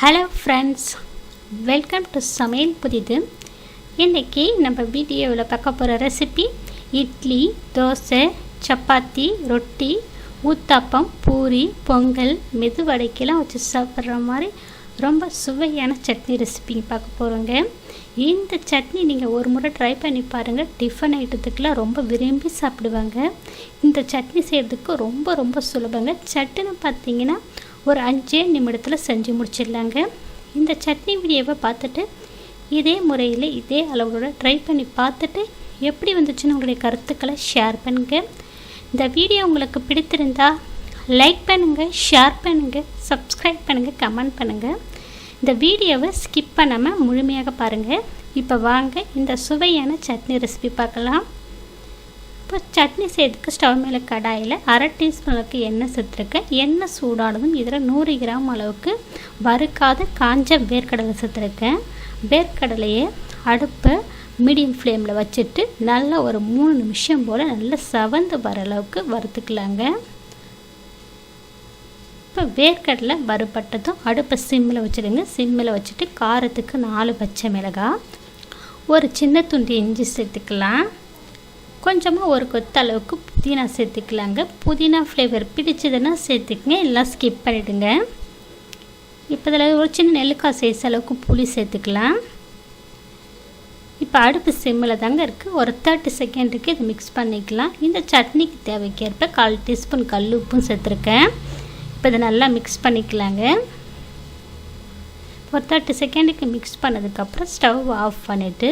Hello friends welcome to சமையல் புதிது. இன்றைக்கி நம்ம வீடியோவில் பார்க்க போகிற ரெசிபி இட்லி தோசை சப்பாத்தி ரொட்டி ஊத்தாப்பம் பூரி பொங்கல் மெதுவடைக்கெல்லாம் வச்சு சாப்பிட்ற மாதிரி ரொம்ப சுவையான சட்னி ரெசிபிங்க பார்க்க போகிறோங்க இந்த சட்னி நீங்கள் ஒரு முறை ட்ரை பண்ணி பாருங்கள் டிஃபன் ஐட்டத்துக்கெலாம் ரொம்ப விரும்பி சாப்பிடுவாங்க. இந்த சட்னி செய்கிறதுக்கு ரொம்ப ரொம்ப சுலபங்க. சட்டுன்னு பார்த்தீங்கன்னா ஒரு அஞ்சே நிமிடத்தில் செஞ்சு முடிச்சிடலாங்க. இந்த சட்னி வீடியோவை பார்த்துட்டு இதே முறையில் இதே அளவோட ட்ரை பண்ணி பார்த்துட்டு எப்படி வந்துச்சுன்னு உங்களுடைய கருத்துக்களை ஷேர் பண்ணுங்கள் இந்த வீடியோ உங்களுக்கு பிடித்திருந்தா லைக் பண்ணுங்கள் ஷேர் பண்ணுங்கள் சப்ஸ்கிரைப் பண்ணுங்கள் கமெண்ட் பண்ணுங்கள் இந்த வீடியோவை ஸ்கிப் பண்ணாமல் முழுமையாக பாருங்கள் இப்போ வாங்க இந்த சுவையான சட்னி ரெசிபி பார்க்கலாம். இப்போ சட்னி செய்யறதுக்கு ஸ்டவ் மேலே கடாயில் அரை டீஸ்பூன் அளவுக்கு எண்ணெய் சேர்த்துருக்கேன் எண்ணெய் சூடானதும் இதில் நூறு கிராம் அளவுக்கு வறுக்காத காஞ்ச வேர்க்கடலை சேர்த்துருக்கேன் வேர்க்கடலையை அடுப்பை மீடியம் ஃப்ளேமில் வச்சுட்டு நல்லா ஒரு மூணு நிமிஷம் போல் நல்லா சவந்து வர அளவுக்கு வறுத்துக்கலாங்க. இப்போ வேர்க்கடலை வறுபட்டதும் அடுப்பை சிம்மில் வச்சுடுங்க. சிம்மில் வச்சுட்டு காரத்துக்கு நாலு பச்சை மிளகாய் ஒரு சின்ன துண்டு இஞ்சி சேர்த்துக்கலாம். கொஞ்சமாக ஒரு கொத்த அளவுக்கு புதினா சேர்த்துக்கலாங்க. புதினா ஃப்ளேவர் பிடிச்சதுன்னா சேர்த்துக்குங்க. எல்லாம் ஸ்கிப் பண்ணிவிடுங்க இப்போ இதில் ஒரு சின்ன நெல்லுக்காய் சைஸ் அளவுக்கு புளி சேர்த்துக்கலாம். இப்போ அடுப்பு சிம்மில் தாங்க இருக்குது ஒரு தேர்ட்டி செகண்டுக்கு இதை மிக்ஸ் பண்ணிக்கலாம். இந்த சட்னிக்கு தேவைக்கேற்ப கால் டீஸ்பூன் கல் உப்பும் சேர்த்துருக்கேன். இப்போ இதை நல்லா மிக்ஸ் பண்ணிக்கலாங்க. ஒரு தேர்ட்டி செகண்டுக்கு மிக்ஸ் பண்ணதுக்கப்புறம் ஸ்டவ் ஆஃப் பண்ணிவிட்டு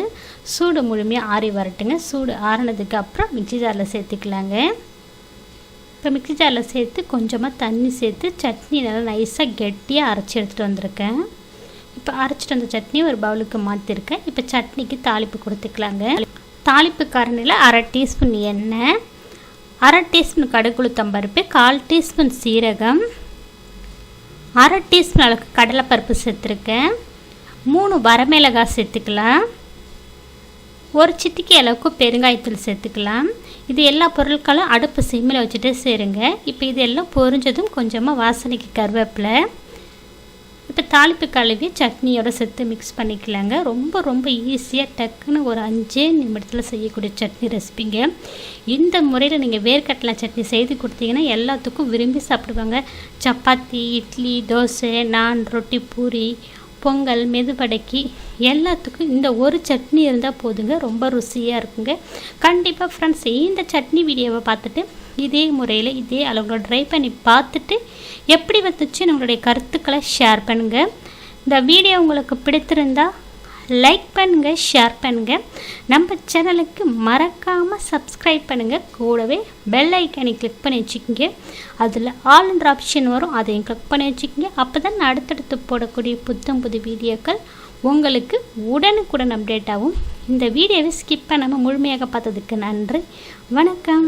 சூடு முழுமையாக ஆறி வரட்டுங்க. சூடு ஆறினதுக்கப்புறம் மிக்ஸி மிக்சி ஜாரில் சேர்த்துக்கலாங்க. இப்போ மிக்சி ஜாரில் சேர்த்து கொஞ்சமாக தண்ணி சேர்த்து சட்னி நல்லா நைஸாக கெட்டியாக அரைச்சி எடுத்துகிட்டு வந்திருக்கேன். இப்போ அரைச்சிட்டு வந்த சட்னி ஒரு பவுலுக்கு மாற்றிருக்கேன் இப்போ சட்னிக்கு தாளிப்பு கொடுத்துக்கலாங்க. தாளிப்பு காரணியில் அரை டீஸ்பூன் எண்ணெய் அரை டீஸ்பூன் கடுகுளுத்தம்பருப்பு கால் டீஸ்பூன் சீரகம் அரை டீஸ்பூன் அளவுக்கு கடலைப்பருப்பு சேர்த்துருக்கேன். மூணு வரமிளகாய் சேர்த்துக்கலாம். ஒரு சிட்டிக்கு அளவுக்கு பெருங்காயத்தூள் சேர்த்துக்கலாம். இது எல்லா பொருட்களும் அடுப்பு சிம்மில் வச்சுட்டு சேருங்க. இப்போ இது எல்லாம் பொரிஞ்சதும் கொஞ்சமாக வாசனைக்கு கருவேப்பிலை. இப்போ தாளிப்பு கழுவி சட்னியோட சேர்த்து மிக்ஸ் பண்ணிக்கலாங்க. ரொம்ப ரொம்ப ஈஸியாக டக்குன்னு ஒரு அஞ்சே நிமிடத்தில் செய்யக்கூடிய சட்னி ரெசிபிங்க இந்த முறையில் நீங்கள் வேர்க்கடலை சட்னி செய்து கொடுத்தீங்கன்னா எல்லாத்துக்கும் விரும்பி சாப்பிடுவாங்க. சப்பாத்தி இட்லி தோசை நான் ரொட்டி பூரி பொங்கல் மெதுவடைக்கு எல்லாத்துக்கும் இந்த ஒரு சட்னி இருந்தால் போதுங்க. ரொம்ப ருசியாக இருக்குங்க. கண்டிப்பாக ஃப்ரெண்ட்ஸ் இந்த சட்னி வீடியோவை பார்த்துட்டு இதே முறையில் இதே அளவோட ட்ரை பண்ணி பார்த்துட்டு எப்படி வந்துச்சு நம்மளுடைய கருத்துக்களை ஷேர் பண்ணுங்கள் இந்த வீடியோ உங்களுக்கு பிடித்திருந்தால் லைக் பண்ணுங்கள் ஷேர் பண்ணுங்கள் நம்ம சேனலுக்கு மறக்காமல் சப்ஸ்கிரைப் பண்ணுங்கள் கூடவே பெல் ஐக்கனை கிளிக் பண்ணி வச்சுக்கோங்க. அதில் ஆல்ன்ற ஆப்ஷன் வரும். அதையும் கிளிக் பண்ணி வச்சுக்கோங்க. அப்போ தான் அடுத்தடுத்து போடக்கூடிய புத்தம் புது வீடியோக்கள் உங்களுக்கு உடனுக்குடன் அப்டேட் ஆகும். இந்த வீடியோவை ஸ்கிப் பண்ணாமல் முழுமையாக பார்த்ததுக்கு நன்றி. வணக்கம்.